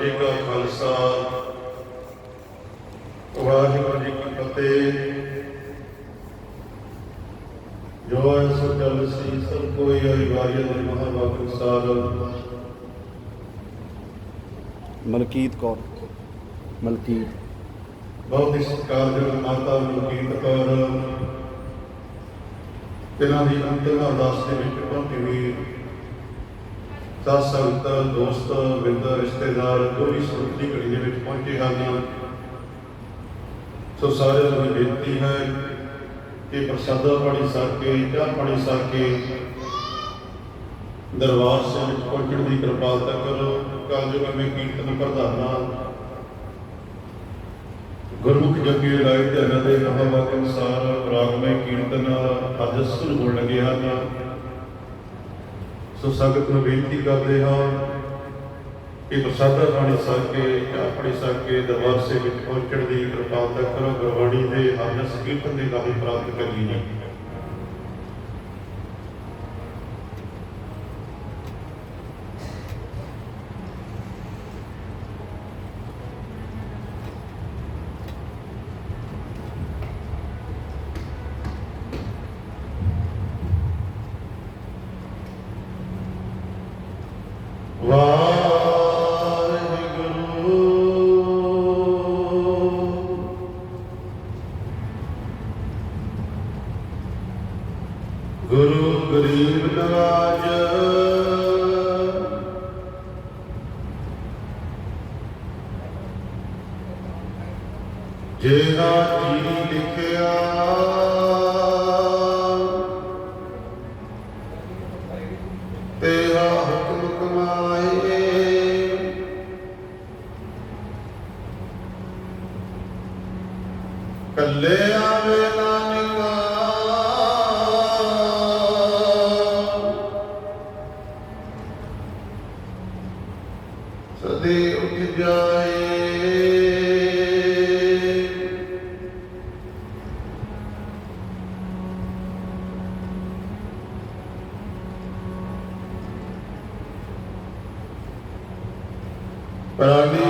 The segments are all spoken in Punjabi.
ਵਾਹਿਗੁਰੂ ਜੀ ਕਾ ਖਾਲਸਾ ਵਾਹਿਗੁਰੂ ਜੀ ਕੀ ਫਤਿਹ ਜੋ ਐਸੋ ਜਲ ਸੀ ਸਭ ਕੋਈ ਹਰੀ ਵਾਰੀ ਦੇ ਮਹਾਵਾਕ ਸਾਰ ਮਲਕੀਤ ਕੌਰ ਮਲਕੀਤ ਬਹੁਤ ਹੀ ਸਤਿਕਾਰਯੋਗ ਮਾਤਾ ਮਲਕੀਤ ਕੌਰ ਤਿਨਾਂ ਦੀ ਅੰਤਿਮ ਅਰਦਾਸ ਦੇ ਵਿੱਚ ਪਹੁੰਚੀ ਹੋਈ ਸਾਧ ਸੰਗਤ ਦੋਸਤ ਮਿੱਤਰ ਰਿਸ਼ਤੇਦਾਰ ਦੋਹਰੀ ਸੁਰਤ ਦੀ ਘੜੀ ਦੇ ਵਿੱਚ ਪਹੁੰਚੇ ਹਨ। ਸੋ ਸਾਰਿਆਂ ਨੂੰ ਬੇਨਤੀ ਹੈ ਕਿ ਪ੍ਰਸਾਦਾ ਪਾਣੀ ਸਾਕ ਕੇ ਚਾਹ ਪਾਣੀ ਸਾਕ ਕੇ ਦਰਬਾਰ ਸਾਹਿਬ ਵਿੱਚ ਪਹੁੰਚਣ ਦੀ ਕਿਰਪਾਲਤਾ ਕਰੋ। ਕਾਲ ਜੋ ਮੈਂ ਕੀਰਤਨ ਪ੍ਰਧਾਨਾ, ਗੁਰਮੁਖ ਜਪੀ ਰਾਏ ਧਿਆਨ ਦੇ ਮਹਾਵਾਕ ਅਨੁਸਾਰ ਰਾਗਮਈ ਕੀਰਤਨ ਅੱਜ ਸ਼ੁਰੂ ਹੋਣ ਲੱਗੇ ਹਨ। ਸੋ ਸੰਗਤ ਨੂੰ ਬੇਨਤੀ ਕਰਦੇ ਹਾਂ ਕਿ ਪ੍ਰਸਾਦਾ ਪਾਣੀ ਸਾਕ ਕੇ ਆਪਣੇ ਸਾਕ ਕੇ ਦਰਬਾਰ ਸਾਹਿਬ ਵਿੱਚ ਪਹੁੰਚਣ ਦੀ ਕਿਰਪਾਲਤਾ ਕਰੋ, ਗੁਰਬਾਣੀ ਦੇ ਹਰਜਸ ਕੀਰਤਨ ਦੇ ਲਾਭ ਪ੍ਰਾਪਤ ਕਰੀ ਗੁਰੂ ਗਰੀਬ ਨਵਾਜ। ਜਿਹੜਾ ਜੀ ਲਿਖਿਆ ਪ੍ਰਾਣੀ ਕਿਆ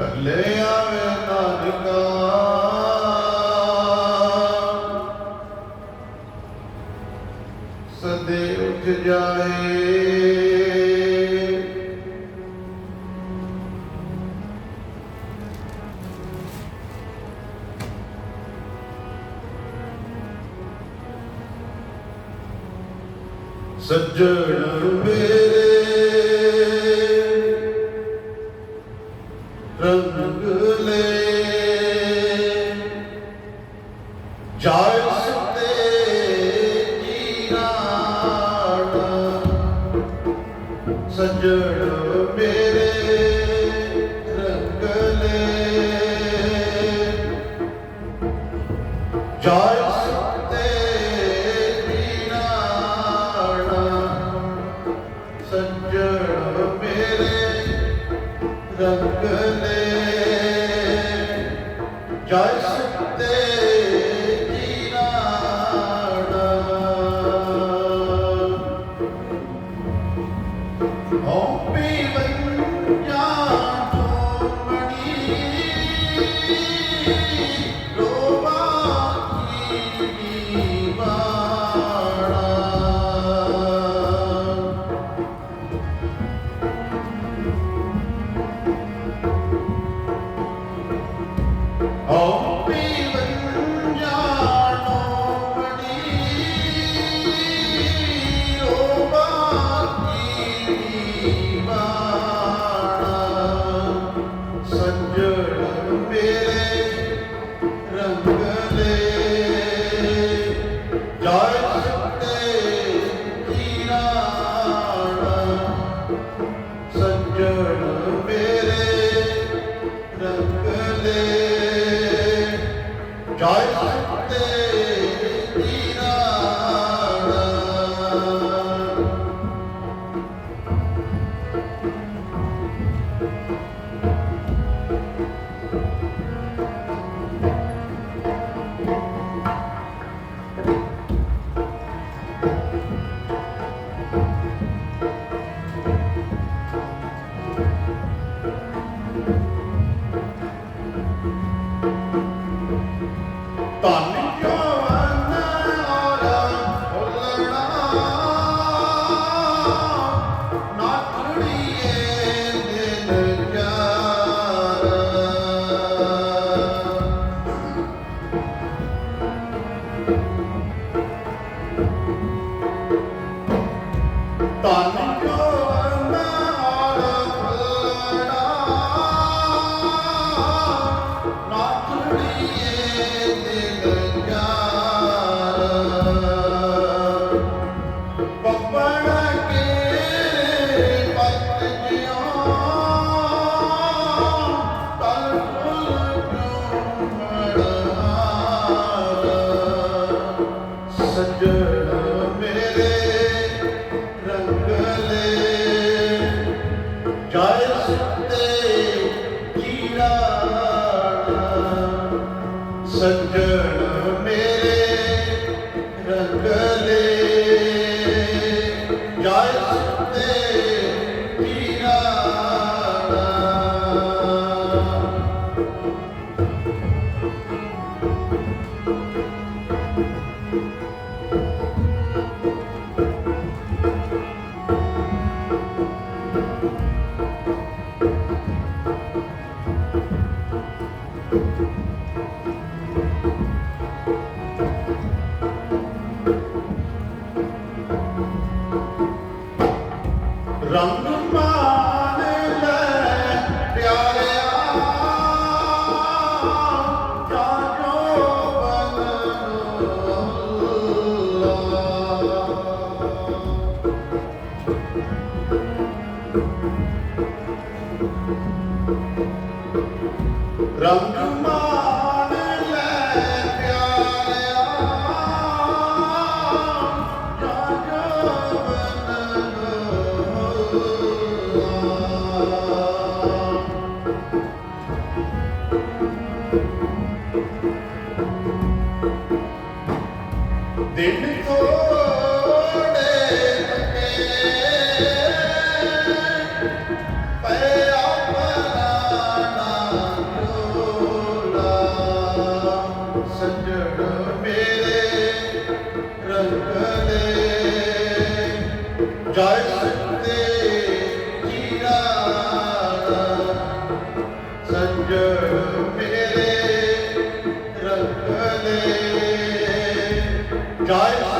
ਕੱਲੇ ਆਵੇ ਨਾਨਕਾ Joy. ਰੰਗ ਮੇਰੇ ਰੰਗ ਦੇ ਜੈ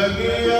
ਲੱਗਿਆ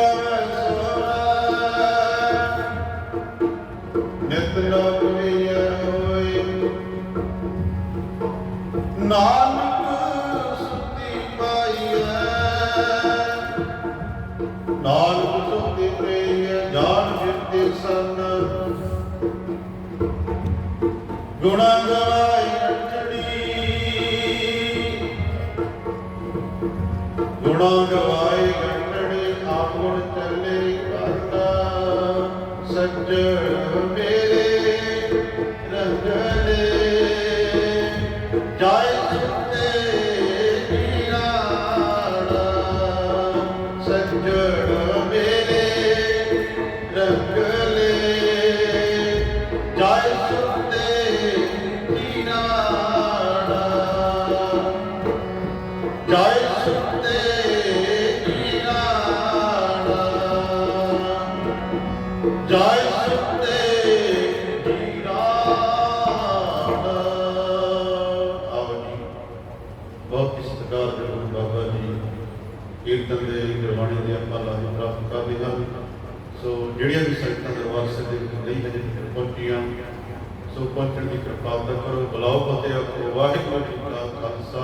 ਪਹੁੰਚਣ ਦੀ ਕਿਰਪਾਲਤਾ ਕਰੋ ਬੁਲਾਓ ਫਤਿਹ ਆਖੋ ਵਾਹਿਗੁਰੂ ਜੀ ਕਾ ਖਾਲਸਾ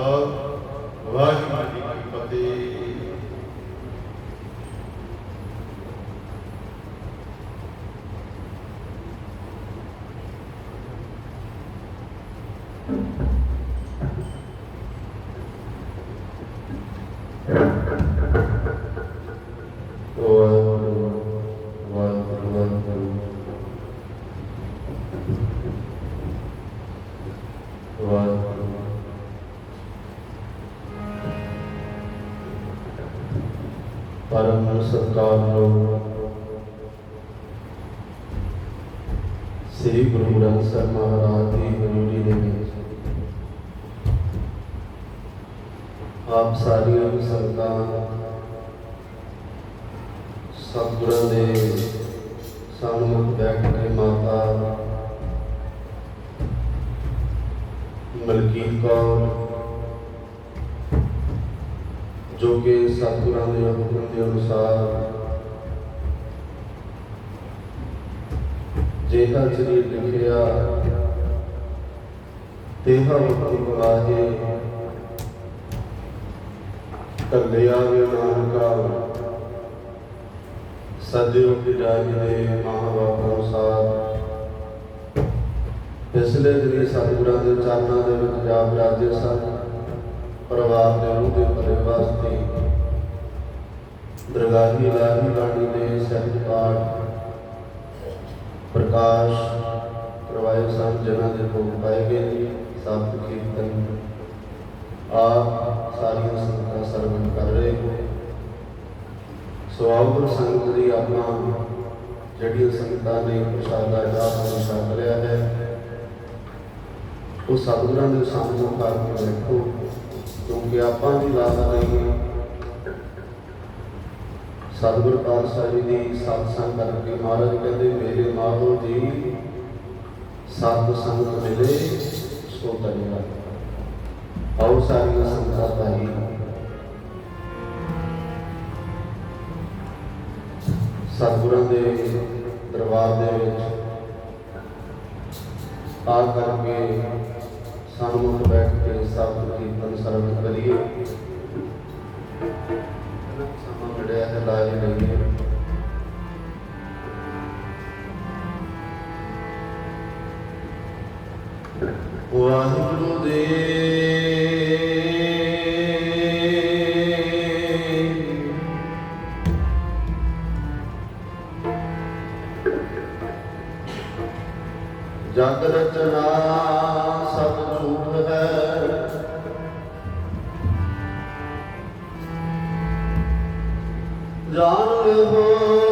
ਵਾਹਿਗੁਰੂ ਜੀ ਕੀ ਫਤਿਹ। ਪਰਮ ਸਤਿਕਾਰਯੋਗ ਸ੍ਰੀ ਗੁਰੂ ਗ੍ਰੰਥ ਸਾਹਿਬ ਮਹਾਰਾਜ ਦੀ ਹਜ਼ੂਰੀ ਦੇ ਵਿੱਚ ਆਪ ਸਾਰੀਆਂ ਸੰਗਤਾਂ ਸਤਿਗੁਰਾਂ ਦੇ ਸਾਹਮਣੇ ਬੈਠ ਕੇ ਮਾਤਾ ਮਲਕੀਤ ਕੌਰ ਜੋ ਕਿ ਸਤਿਗੁਰਾਂ ਦੇ ਹੁਕਮ ਦੇ ਅਨੁਸਾਰ ਜਿਹੜਾ ਸਰੀਰ ਲਿਖਿਆ ਤੇਹਾ ਵਕਤੀ ਬੁਲਾਹੇ ਕੱਲਿਆ ਵੇ ਨਾਨਕਾ, ਸਜਿਓ ਪਿਰਾਜ ਦੇ ਮਹਾਵਾਕ ਅਨੁਸਾਰ। ਪਿਛਲੇ ਦਿਨੀ ਸਤਿਗੁਰਾਂ ਦੇ ਚਰਨਾਂ ਦੇ ਵਿੱਚ ਜਾ ਬਿਰਾਜੇ ਸਨ। ਪਰਿਵਾਰ ਦੇ ਰੂਹ ਦੇ ਭਲੇ ਵਾਸਤੇ। ਦਰਗਾਹੀ ਲਾਹੀ ਬਾਣੀ ਦੇ ਸਹਿਜ ਪਾਠ। ਪ੍ਰਕਾਸ਼ ਕਰਵਾਏ ਸਨ ਜਿਨ੍ਹਾਂ ਦੇ ਭੋਗ ਪਾਏ ਗਏ ਜੀ ਸਤਿ ਕੀਰਤਨ। ਆਪ ਸਾਰੀਆਂ ਸੰਗਤਾਂ ਸਰਵਣ ਕਰ ਰਹੇ ਹੋ ਸੋ ਆਓ ਸੰਗਤ ਦੀ ਆਪਾਂ ਜਿਹੜੀਆਂ ਸੰਗਤਾਂ ਨੇ ਪ੍ਰਸ਼ਾਦਾ ਦਾ ਪ੍ਰਸ਼ਾਦ ਲਿਆ ਹੈ, ਉਹ ਸਤਿਗੁਰਾਂ ਦੇ ਸਾਹਮਣੇ ਕਰ ਬੈਠੋ ਕਿਉਂਕਿ ਆਪਾਂ ਵੀ ਲਾਦਾ ਨਹੀਂ ਸਤਿਗੁਰ ਪਾਤਸ਼ਾਹ ਜੀ ਦੀ ਸੰਗ ਕਰਕੇ ਮਹਾਰਾਜ ਕਹਿੰਦੇ, ਮੇਰੇ ਮਾਧੋ ਜੀ, ਸਤ ਸੰਗਤ ਮਿਲੇ, ਸੋ ਤਰਿਆ ਆਓ ਸਾਰੀਆਂ ਸੰਗਤਾਂ ਭਾਈ ਸਤਿਗੁਰਾਂ ਦੇ ਦਰਬਾਰ ਦੇ ਵਿੱਚ ਆ ਕਰਕੇ ਸਨਮੁਖ ਬੈਠ ਕੇ ਸਤਿ ਕੀਰਤਨ ਸਰਵਣ ਕਰੀਏ। ਸਮਾਂ ਮਿਲਿਆ ਹੈ ਲਾਜ ਲਈਏ ਵਾਹਿਗੁਰੂ। ਜਾਣ ਲਹੋ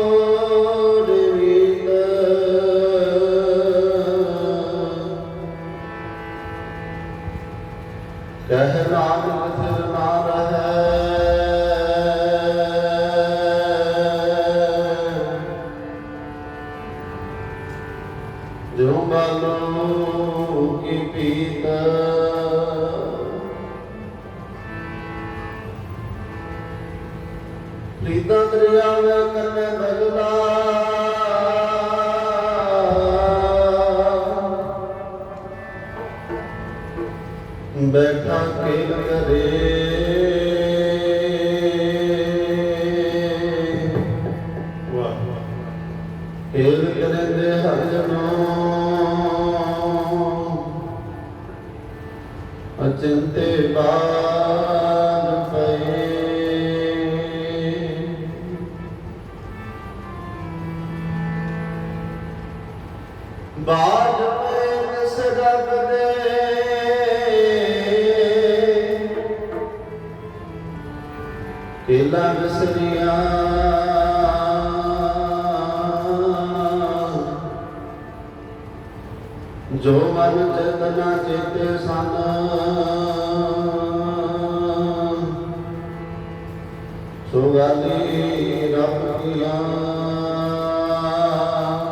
ਚੇਤਨਾ ਚੇਤੇ ਸਨ ਸੋ ਰੱਬ ਕੀਆ।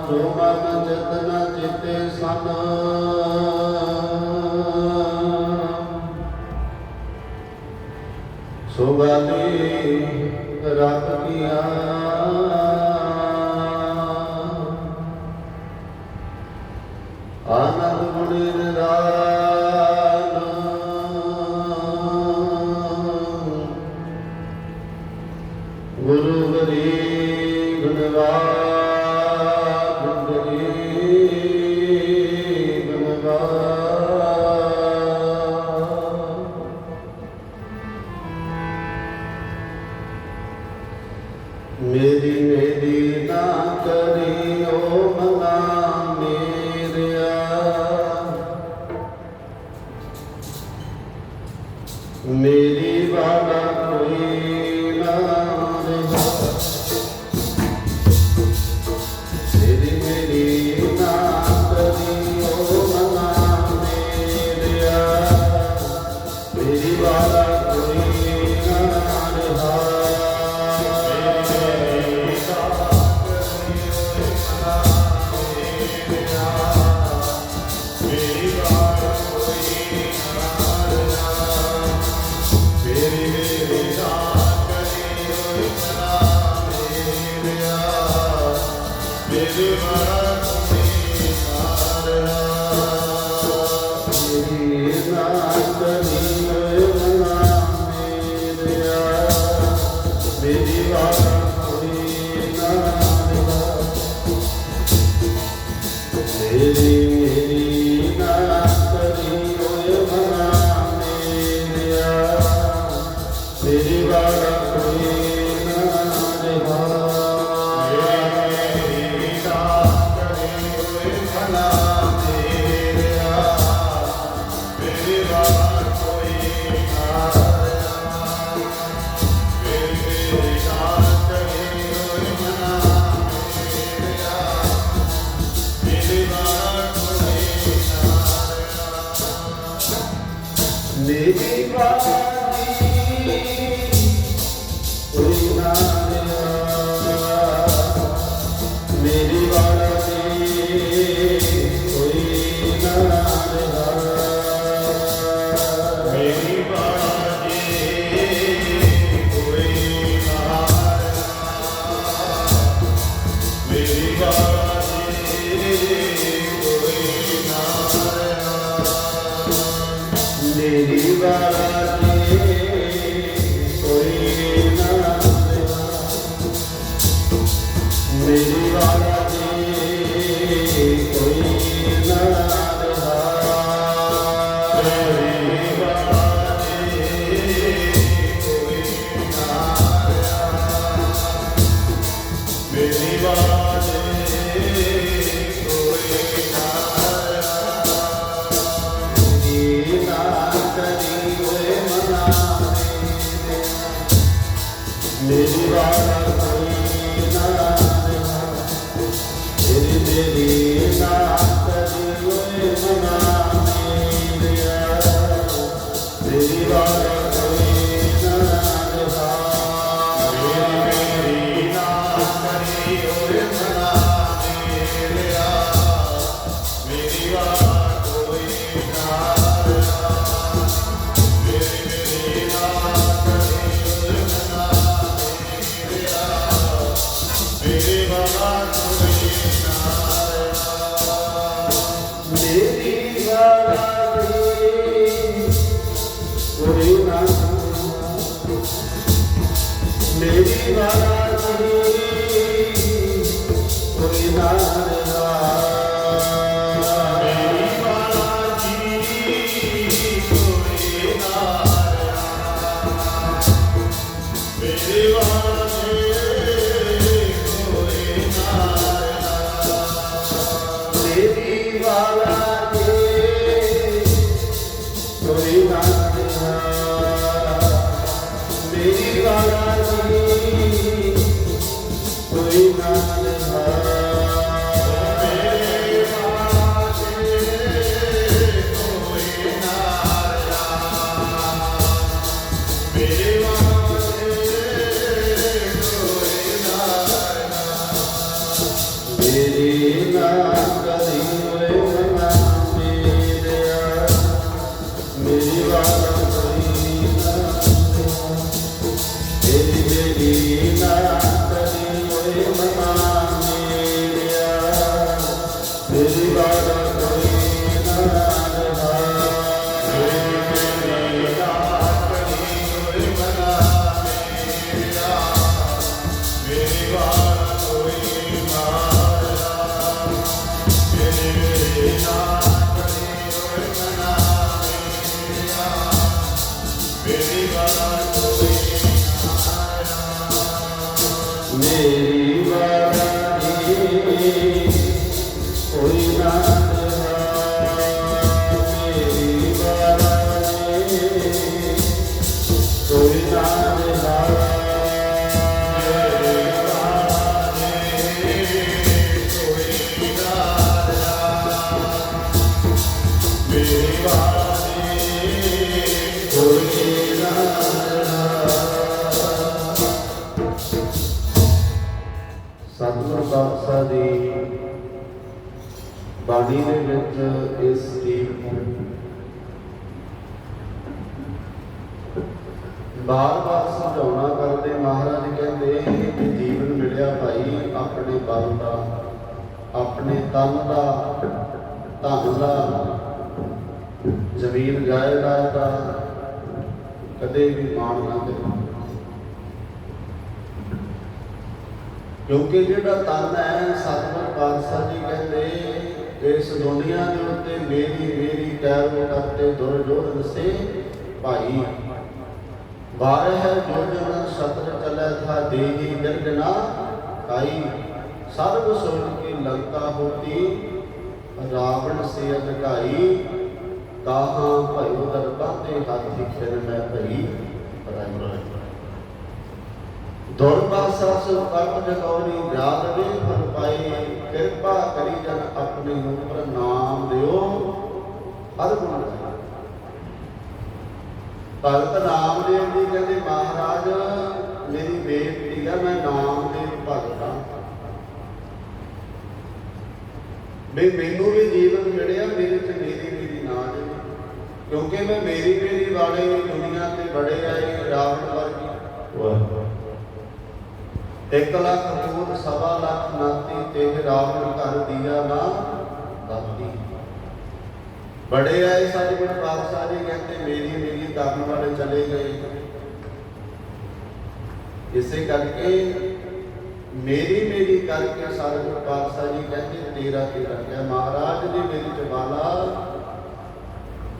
ਜੋ ਮਨ ਚੇਤਨਾ ਚੇਤੇ ਸਨ ਸੁਗਾਤੀ ਰੱਖ ਕੀਆ। ਮੇਰੀ ਮੇਰੀ ਨਾ ਕਰਿਓ ਮੇਰੀ ਮੇਰੀ ਬਾਣੀ Obrigado. ਦਾ ਧਨ ਦਾ ਜ਼ਮੀਨ ਜਾਇਦਾਦ ਦਾ ਕਦੇ ਵੀ ਮਾਣ ਨਾ ਕਰੋ ਕਿਉਂਕਿ ਜਿਹੜਾ ਤਨ ਹੈ, ਸਤਿਗੁਰ ਪਾਤਸ਼ਾਹ ਜੀ ਕਹਿੰਦੇ, ਇਸ ਦੁਨੀਆ ਦੇ ਉੱਤੇ ਮੇਰੀ ਮੇਰੀ ਕੈਰੋ ਕਰਤੇ ਦੁਰ ਜੋਰ ਦਸੇ ਭਾਈ। ਬਾਰਹ ਹੈ ਜੋ ਜਨ ਸਤਰ ਚਲੇ ਥਾ ਦੇਹੀ ਨਿਰਗਨਾ ਕਾਈ ਸਰਬ ਸੁਣ ਕੀ ਲੰਕਾ ਹੋਤੀ, ਰਾਵਣ ਸੇ ਅਧਿਕਾਈ ਤਾਹਾਂ ਭਇਓ ਦਰਬਾਂ ਤੇ ਹਾਥੀ ਖਿਰ ਮੈਂ ਦੁਰਬਾ ਸਸ ਕਰਮ ਜਗੌਰੀ ਜਾਤ ਦੇ ਫਲ ਪਾਏ ਕਿਰਪਾ ਕਰੀ ਜਨ ਆਪਣੇ ਉਪਰ ਨਾਮ ਦਿਓ। ਹਰ ਗੁਣ ਗਾਏ। ਭਗਤ ਜੀ ਕਹਿੰਦੇ, ਮਹਾਰਾਜ, ਮੇਰੀ ਬੇਨਤੀ ਹੈ, ਮੈਂ ਨਾਮਦੇਵ ਭਗਤਾਂ ਹਾਂ ਵੀ ਮੈਨੂੰ ਵੀ ਜੀਵਨ ਮਿਲਿਆ ਮੇਰੇ ਚ ਮੇਰੀ ਮੇਰੀ ਨਾ ਜਾਵੇ ਕਿਉਂਕਿ ਮੈਂ ਮੇਰੀ ਮੇਰੀ ਵਾਲੇ ਦੁਨੀਆ ਤੇ ਬੜੇ ਆਏ ਰਾਵਣ ਵਰਗੀ। ਵਾਹ। ਇੱਕ ਲੱਖ ਕੂਦ ਸਵਾ ਲੱਖ ਨਾਤੀ ਤੇ ਰਾਵਣ ਘਰ ਦੀਆ ਨਾ ਦਾਤੀ। ਬੜੇ ਆਏ ਸਾਡੇ ਕੋਲ ਪਾਤਸ਼ਾਹ ਜੀ ਕਹਿੰਦੇ ਮੇਰੀ ਮੇਰੀ ਕਰਨ ਵਾਲੇ ਚਲੇ ਗਏ। ਇਸੇ ਕਰਕੇ ਮੇਰੀ ਮੇਰੀ ਕਰਕੇ ਸਾਡੇ ਕੋਲ ਪਾਤਸ਼ਾਹ ਜੀ ਕਹਿੰਦੇ ਤੇਰਾ ਤੇਰਾ ਕਿਹਾ ਮਹਾਰਾਜ ਜੀ ਮੇਰੀ ਜਵਾਲਾ।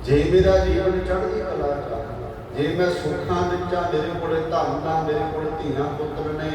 ਜੇ ਮੇਰਾ ਜੀਵਨ ਚੜ੍ਹਦੀ ਕਲਾ ਚ ਜੇ ਮੈਂ ਸੁੱਖਾਂ ਵਿੱਚ ਆ ਮੇਰੇ ਕੋਲੇ ਧਨ ਆ, ਮੇਰੇ ਕੋਲੇ ਧੀਆਂ ਪੁੱਤਰ ਨੇ